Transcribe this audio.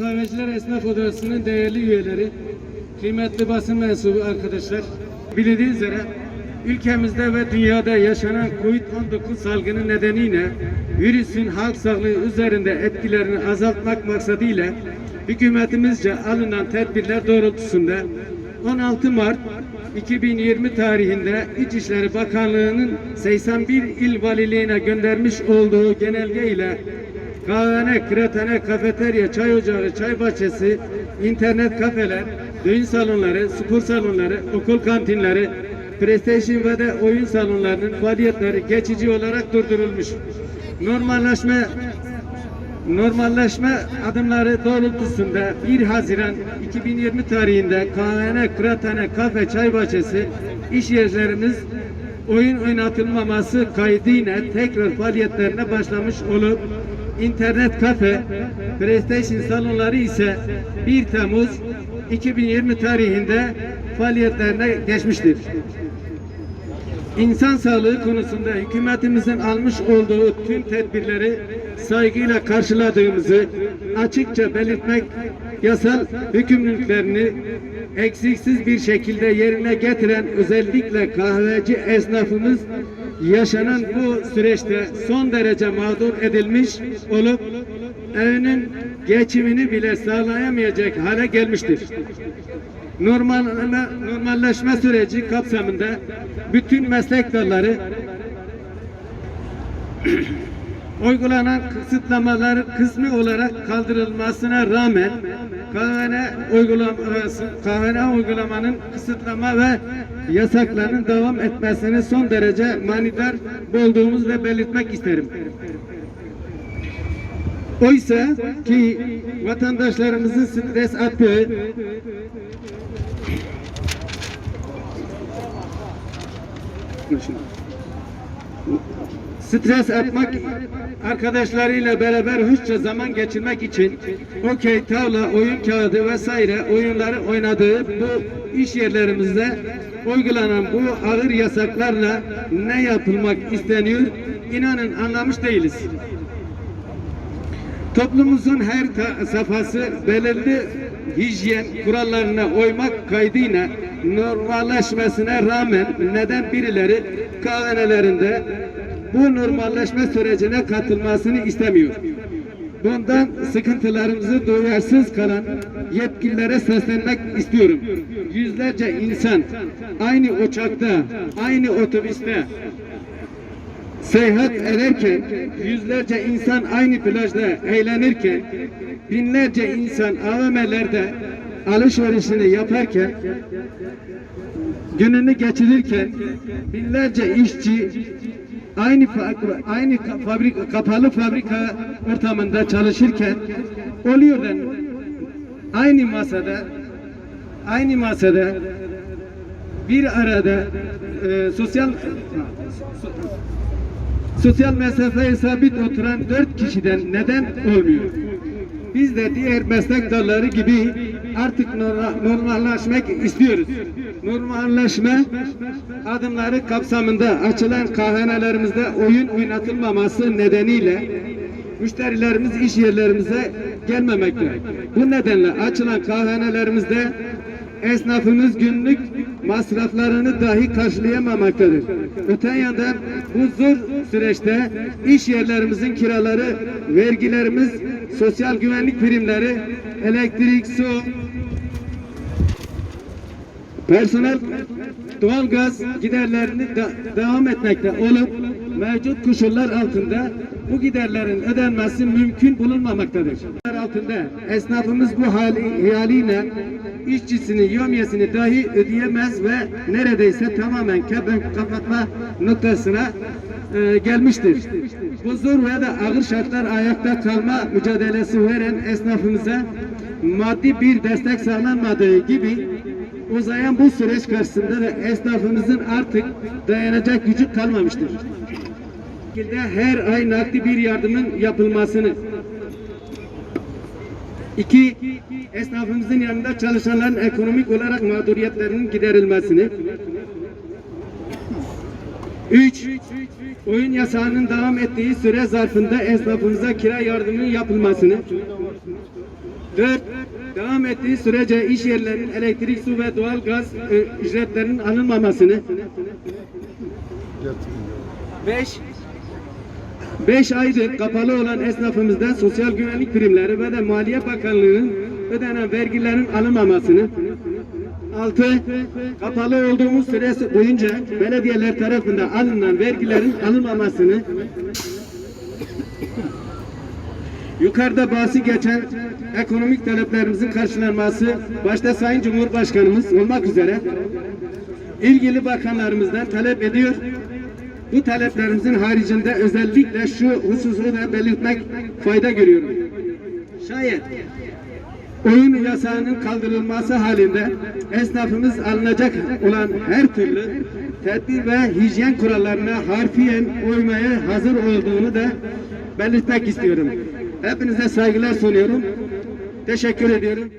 Kahveciler Esnaf Odası'nın değerli üyeleri, kıymetli basın mensubu arkadaşlar, bildiğiniz üzere ülkemizde ve dünyada yaşanan Covid-19 salgını nedeniyle virüsün halk sağlığı üzerinde etkilerini azaltmak maksadıyla hükümetimizce alınan tedbirler doğrultusunda 16 Mart 2020 tarihinde İçişleri Bakanlığı'nın 81 il valiliğine göndermiş olduğu genelge ile kahvehane, kıraathane, kafeterya, çay ocağı, çay bahçesi, internet kafeler, düğün salonları, spor salonları, okul kantinleri, PlayStation ve de oyun salonlarının faaliyetleri geçici olarak durdurulmuş. Normalleşme Normalleşme adımları doğrultusunda 1 Haziran 2020 tarihinde kahvehane, kıraathane, kafe, çay bahçesi, iş yerlerimiz oyun oynatılmaması kaydıyla tekrar faaliyetlerine başlamış olup internet kafe, PlayStation salonları ise 1 Temmuz 2020 tarihinde faaliyetlerine geçmiştir. İnsan sağlığı konusunda hükümetimizin almış olduğu tüm tedbirleri saygıyla karşıladığımızı açıkça belirtmek yasal hükümlülüklerini eksiksiz bir şekilde yerine getiren özellikle kahveci esnafımız yaşanan bu süreçte son derece mağdur edilmiş olup evinin geçimini bile sağlayamayacak hale gelmiştir. Normalleşme, normalleşme süreci kapsamında bütün meslek dalları uygulanan kısıtlamalar kısmi olarak kaldırılmasına rağmen kahvene uygulaması kahvene uygulamanın kısıtlama ve yasaklarının devam etmesini son derece manidar bulduğumuz ve belirtmek isterim. Oysa ki vatandaşlarımızın stres attığı stres atmak arkadaşlarıyla beraber hoşça zaman geçirmek için okey, tavla, oyun kağıdı vesaire oyunları oynadığı bu iş yerlerimizde uygulanan bu ağır yasaklarla ne yapılmak isteniyor inanın anlamış değiliz. Toplumumuzun her safhası belirli hijyen kurallarına uymak kaydıyla normalleşmesine rağmen neden birileri kahvenelerinde bu normalleşme sürecine katılmasını istemiyor. Bundan sıkıntılarımızı duyarsız kalan yetkililere seslenmek istiyorum. Yüzlerce insan aynı uçakta, aynı otobüste, seyahat ederken yüzlerce insan aynı plajda eğlenirken binlerce insan AVM'lerde alışverişini yaparken gününü geçirirken binlerce işçi aynı aynı ka- fabrika kapalı fabrika ortamında çalışırken oluyor da aynı masada aynı masada bir arada e, sosyal sosyal mesafeye sabit oturan dört kişiden neden olmuyor? Biz de diğer meslek dalları gibi artık norma- normalleşmek istiyoruz. Normalleşme adımları kapsamında açılan kahvenelerimizde oyun oynatılmaması nedeniyle müşterilerimiz iş yerlerimize gelmemekte. Bu nedenle açılan kahvenelerimizde esnafımız günlük masraflarını dahi karşılayamamaktadır. Öte yandan bu zor süreçte iş yerlerimizin kiraları, vergilerimiz, sosyal güvenlik primleri, elektrik, su, personel doğalgaz giderlerini de- devam etmekte olup mevcut koşullar altında bu giderlerin ödenmesi mümkün bulunmamaktadır. Altında esnafımız bu hali, haliyle işçisini, yömyesini dahi ödeyemez ve neredeyse tamamen kepenk kapatma noktasına e, gelmiştir. Bu zor ve da ağır şartlar ayakta kalma mücadelesi veren esnafımıza maddi bir destek sağlanmadığı gibi uzayan bu süreç karşısında da esnafımızın artık dayanacak gücü kalmamıştır. Şekilde her ay nakdi bir yardımın yapılmasını İki, esnafımızın yanında çalışanların ekonomik olarak mağduriyetlerinin giderilmesini. Üç, oyun yasağının devam ettiği süre zarfında esnafımıza kira yardımının yapılmasını. 4. Devam ettiği sürece iş yerlerinin elektrik, su ve doğal gaz e, ücretlerinin alınmamasını 5 5 aydır kapalı olan esnafımızdan sosyal güvenlik primleri ve de Maliye Bakanlığı'nın ödenen vergilerin alınmamasını 6. Kapalı olduğumuz süre boyunca belediyeler tarafından alınan vergilerin alınmamasını Yukarıda bahsi geçen ekonomik taleplerimizin karşılanması başta Sayın Cumhurbaşkanımız olmak üzere ilgili bakanlarımızdan talep ediyor. Bu taleplerimizin haricinde özellikle şu hususu da belirtmek fayda görüyorum. Şayet oyun yasağının kaldırılması halinde esnafımız alınacak olan her türlü tedbir ve hijyen kurallarına harfiyen uymaya hazır olduğunu da belirtmek istiyorum. Hepinize saygılar sunuyorum. Teşekkür ediyorum.